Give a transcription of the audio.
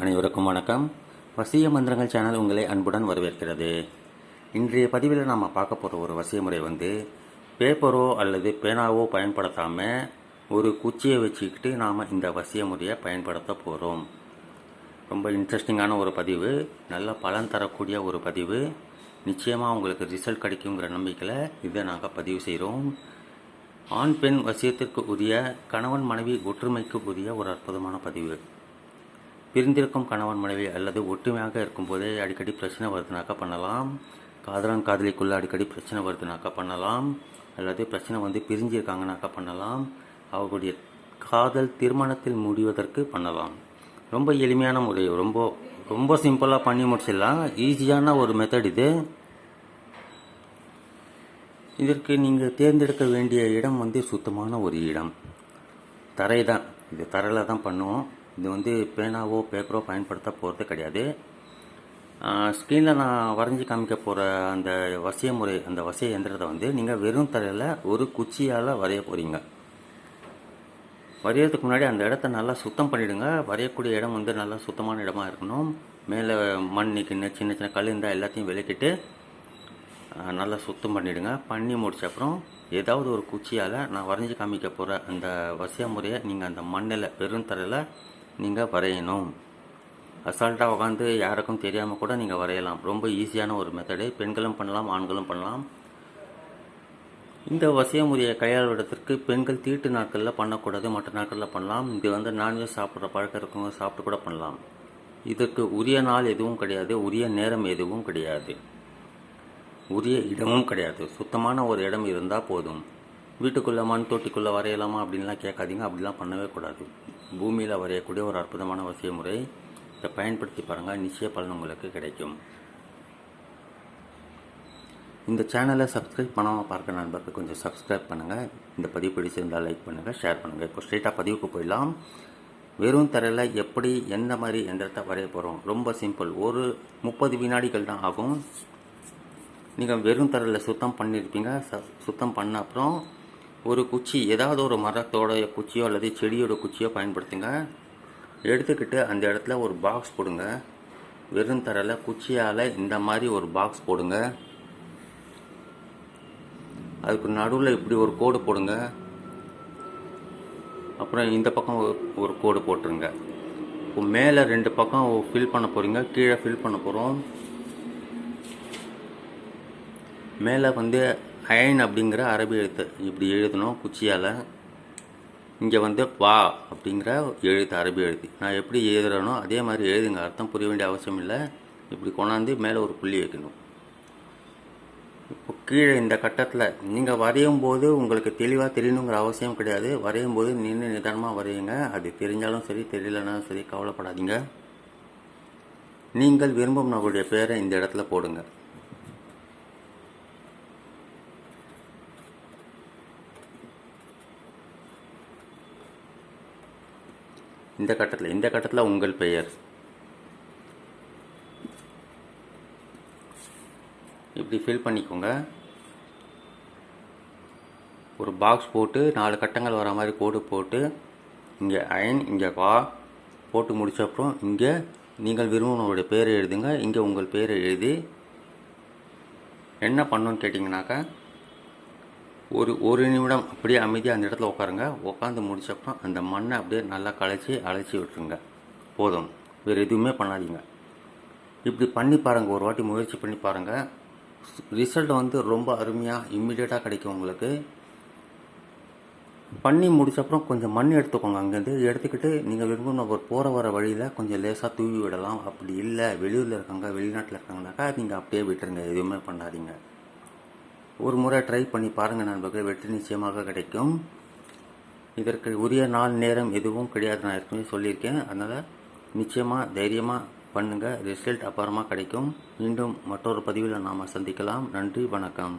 அனைவருக்கும் வணக்கம். வசிய மந்திரங்கள் சேனல் உங்களை அன்புடன் வரவேற்கிறது. இன்றைய பதிவில் நாம் பார்க்க போகிற ஒரு வசிய முறை வந்து பேப்பரோ அல்லது பேனாவோ பயன்படுத்தாமல் ஒரு குச்சியை வச்சுக்கிட்டு நாம் இந்த வசிய முறையை பயன்படுத்த போகிறோம் ரொம்ப இன்ட்ரெஸ்டிங்கான ஒரு பதிவு. நல்ல பலன் தரக்கூடிய ஒரு பதிவு. நிச்சயமாக உங்களுக்கு ரிசல்ட் கிடைக்குங்கிற நம்பிக்கையில் இதை நாங்கள் பதிவு செய்கிறோம் ஆண் பெண் வசியத்திற்கு உரிய கணவன் மனைவி ஒற்றுமைக்கு உரிய ஒரு அற்புதமான பதிவு. பிரிந்திருக்கும் கணவன் மனைவி அல்லது ஒற்றுமையாக இருக்கும்போதே அடிக்கடி பிரச்சனை வருதுனாக்கா பண்ணலாம். காதலன் காதலிக்குள்ளே அடிக்கடி பிரச்சனை வருதுனாக்கா பண்ணலாம். அல்லது பிரச்சனை வந்து பிரிஞ்சிருக்காங்கனாக்கா பண்ணலாம். அவர்களுடைய காதல் திருமணத்தில் முடிவதற்கு பண்ணலாம். ரொம்ப எளிமையான முறை ரொம்ப ரொம்ப சிம்பிளாக பண்ணி முடிச்சிடலாம். ஈஸியான ஒரு மெத்தட் இது. இதற்கு நீங்கள் தேர்ந்தெடுக்க வேண்டிய இடம் வந்து சுத்தமான ஒரு இடம். தரை தான் இது தரையில் தான் பண்ணுவோம். இது வந்து பேனாவோ பேப்பரோ பயன்படுத்த போகிறது கிடையாது. ஸ்க்ரீனில் நான் வரைஞ்சி காமிக்க போகிற அந்த வசிய முறை அந்த வசிய எந்திரத்தை வந்து நீங்கள் வெறும் தரையில் ஒரு குச்சியால் வரைய போகிறீங்க வரைகிறதுக்கு முன்னாடி அந்த இடத்த நல்லா சுத்தம் பண்ணிவிடுங்க வரையக்கூடிய இடம் வந்து நல்லா சுத்தமான இடமா இருக்கணும். மேலே மண் கிண்ண சின்ன சின்ன கல் இருந்தால் எல்லாத்தையும் விளக்கிட்டு நல்லா சுத்தம் பண்ணிவிடுங்க பண்ணி முடிச்ச அப்புறம் ஏதாவது ஒரு குச்சியால் நான் வரைஞ்சி காமிக்க போகிற அந்த வசிய முறையை நீங்கள் அந்த மண்ணில் வெறும் தரையில் நீங்கள் வரையணும். அசால்ட்டாக உட்காந்து யாருக்கும் தெரியாமல் கூட நீங்கள் வரையலாம். ரொம்ப ஈஸியான ஒரு மெத்தடு பெண்களும் பண்ணலாம் ஆண்களும் பண்ணலாம். இந்த வசியமுறையை கையாளுவதற்கு பெண்கள் தீட்டு நாட்களில் பண்ணக்கூடாது மற்ற நாட்களில் பண்ணலாம். இது வந்து நான்வெஜ் சாப்பிட்ற பழக்கம் இருக்கவங்க சாப்பிட்டு கூட பண்ணலாம். இதற்கு உரிய நாள் எதுவும் கிடையாது. உரிய நேரம் எதுவும் கிடையாது. உரிய இடமும் கிடையாது. சுத்தமான ஒரு இடம் இருந்தால் போதும். வீட்டுக்குள்ளே மண் தொட்டிக்குள்ளே வரையலாமா அப்படின்லாம் கேட்காதீங்க. அப்படிலாம் பண்ணவே கூடாது. பூமியில் வரையக்கூடிய ஒரு அற்புதமான வசிய முறை இதை பயன்படுத்தி பாருங்கள் நிச்சய பலன் உங்களுக்கு கிடைக்கும். இந்த சேனலை சப்ஸ்கிரைப் பண்ணாமல் பார்க்க நண்பர்கள் கொஞ்சம் சப்ஸ்கிரைப் பண்ணுங்கள் இந்த பதிவு பிடிச்சிருந்தால் லைக் பண்ணுங்கள் ஷேர் பண்ணுங்கள் இப்போ ஸ்ட்ரெயிட்டாக பதிவுக்கு போயிடலாம். வெறும் தரையில் எப்படி எந்த மாதிரி எந்திரத்தை வரைய போகிறோம் ரொம்ப சிம்பிள் ஒரு முப்பது வினாடிகள் தான் ஆகும். நீங்கள் வெறும் தரையில் சுத்தம் பண்ணியிருப்பீங்க ச- சுத்தம் பண்ண அப்புறம் ஒரு குச்சி ஏதாவது ஒரு மரத்தோடைய குச்சியோ அல்லது செடியோட குச்சியோ பயன்படுத்துங்க. எடுத்துக்கிட்டு அந்த இடத்துல ஒரு பாக்ஸ் போடுங்க. வெறும் தரையில் குச்சியால் இந்த மாதிரி ஒரு பாக்ஸ் போடுங்க. அதுக்கு நடுவில் இப்படி ஒரு கோடு போடுங்க. அப்புறம் இந்த பக்கம் ஒரு கோடு போட்டுருங்க. இப்போ மேலே ரெண்டு பக்கம் ஃபில் பண்ண போகிறீங்க கீழே ஃபில் பண்ண போகிறோம் மேலே வந்து அயன் அப்படிங்கிற அரபி எழுத்து. இப்படி எழுதணும் குச்சியால். இங்கே வந்து வா அப்படிங்கிற எழுத்து அரபி எழுத்து. நான் எப்படி எழுதுறேனோ அதே மாதிரி எழுதுங்க. அர்த்தம் புரிய வேண்டிய அவசியம் இல்லை. இப்படி கொண்டாந்து மேலே ஒரு புள்ளி வைக்கணும். இப்போ கீழே இந்த கட்டத்தில் நீங்கள் வரையும் போது உங்களுக்கு தெளிவாக தெரியணுங்கிற அவசியம் கிடையாது. வரையும் போது நின்று நிதானமாக வரையுங்க. அது தெரிஞ்சாலும் சரி தெரியலனாலும் சரி கவலைப்படாதீங்க. நீங்கள் விரும்பும் நபருடைய பேரை இந்த இடத்துல போடுங்க. இந்த கட்டத்தில் இந்த கட்டத்தில் உங்கள் பெயர். இப்படி ஃபில் பண்ணிக்கோங்க. ஒரு பாக்ஸ் போட்டு நாலு கட்டங்கள் வர மாதிரி கோடு போட்டு இங்கே அயன் இங்கே வா போட்டு முடிச்சப்புறம் இங்கே நீங்கள் விரும்பினவருடைய பேரை எழுதுங்க. இங்கே உங்கள் பேரை எழுதி என்ன பண்ணணும்னு கேட்டிங்கனாக்கா ஒரு ஒரு நிமிடம் அப்படியே அமைதியாக அந்த இடத்துல உட்காருங்க. உட்காந்து முடிச்சப்பறம் அந்த மண்ணை அப்படியே நல்லா களைச்சி அழைச்சி விட்டுருங்க. போதும். வேறு எதுவுமே பண்ணாதீங்க. இப்படி பண்ணி பாருங்கள் ஒரு வாட்டி முயற்சி பண்ணி பாருங்கள் ரிசல்ட் வந்து ரொம்ப அருமையாக இம்மிடியேட்டாக கிடைக்கும் உங்களுக்கு. பண்ணி முடிச்சப்புறம் கொஞ்சம் மண் எடுத்துக்கோங்க. அங்கேருந்து எடுத்துக்கிட்டு நீங்கள் விரும்பின ஒரு போகிற வர வழியில் கொஞ்சம் லேசாக தூவி விடலாம். அப்படி இல்லை. வெளியூரில் இருக்காங்க வெளிநாட்டில் இருக்காங்கனாக்கா நீங்கள் அப்படியே விட்டுருங்க. எதுவுமே பண்ணாதீங்க. ஒரு முறை ட்ரை பண்ணி பாருங்கள் நண்பர்கள் வெற்றி நிச்சயமாக கிடைக்கும். இதற்கு உரிய நாள் நேரம் எதுவும் கிடையாது நான் ஏற்கனவே சொல்லியிருக்கேன். அதனால் நிச்சயமாக தைரியமாக பண்ணுங்கள் ரிசல்ட் அப்புறமா கிடைக்கும். மீண்டும் மற்றொரு பதிவில் நாம் சந்திக்கலாம். நன்றி வணக்கம்.